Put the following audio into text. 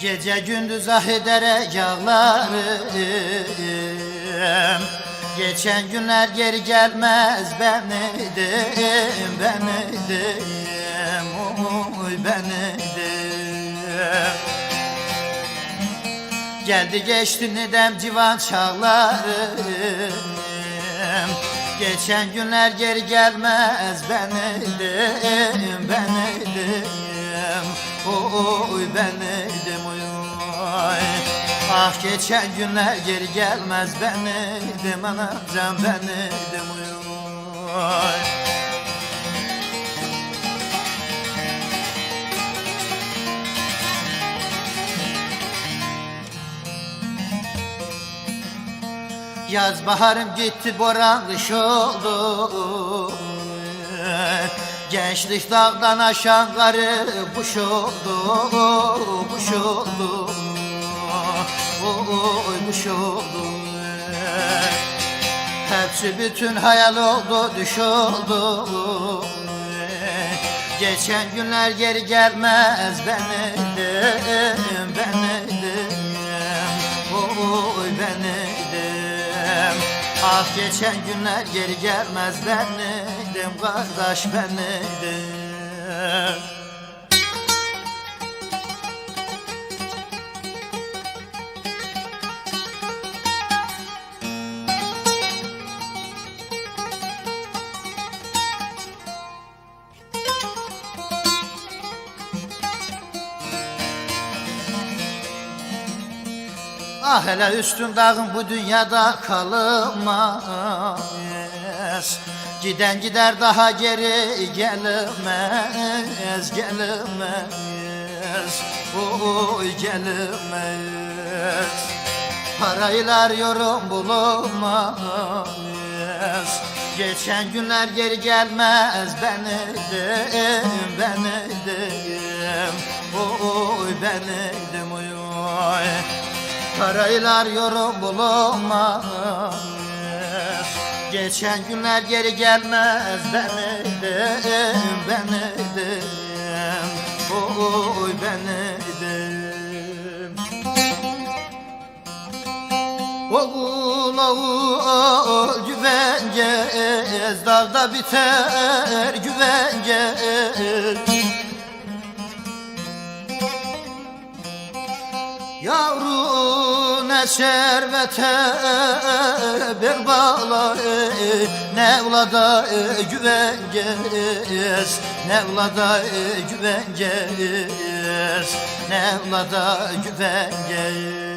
Gece gündüz ah ederek ağlarım Geçen günler geri gelmez ben idim Ben idim Oy ben Geldi geçti nidem civan çağlarım? Geçen günler geri gelmez ben idim Ben idim Oy ben Ah geçen günler geri gelmez ben idim Anam can ben idim oy Yaz baharım gitti boran kış oldu. Gençlik dağdan aşan karı kuş oldu Kuş oldu Oy kuş oldu Hepsi bütün hayal oldu düş oldu Geçen günler geri gelmez ben idim ben idim Oy ben idim Ah geçen günler geri gelmez ben idim Kardeş ben Ah hele üstün dağın bu dünyada kalmaz Giden gider daha geri gelmez Gelmez Oy gelmez Parayla arıyorum bulunmaz. Geçen günler geri gelmez ben idim ben idim Oy ben oy Parayla arıyorum bulunmaz. Geçen günler geri gelmez ben idim ben idim Oy ben idim Oğul oğul güvencez Dağda biter güvencez Yavru ne servete bir bağla Nevlada güvencez Nevlada güvencez Nevlada güvencez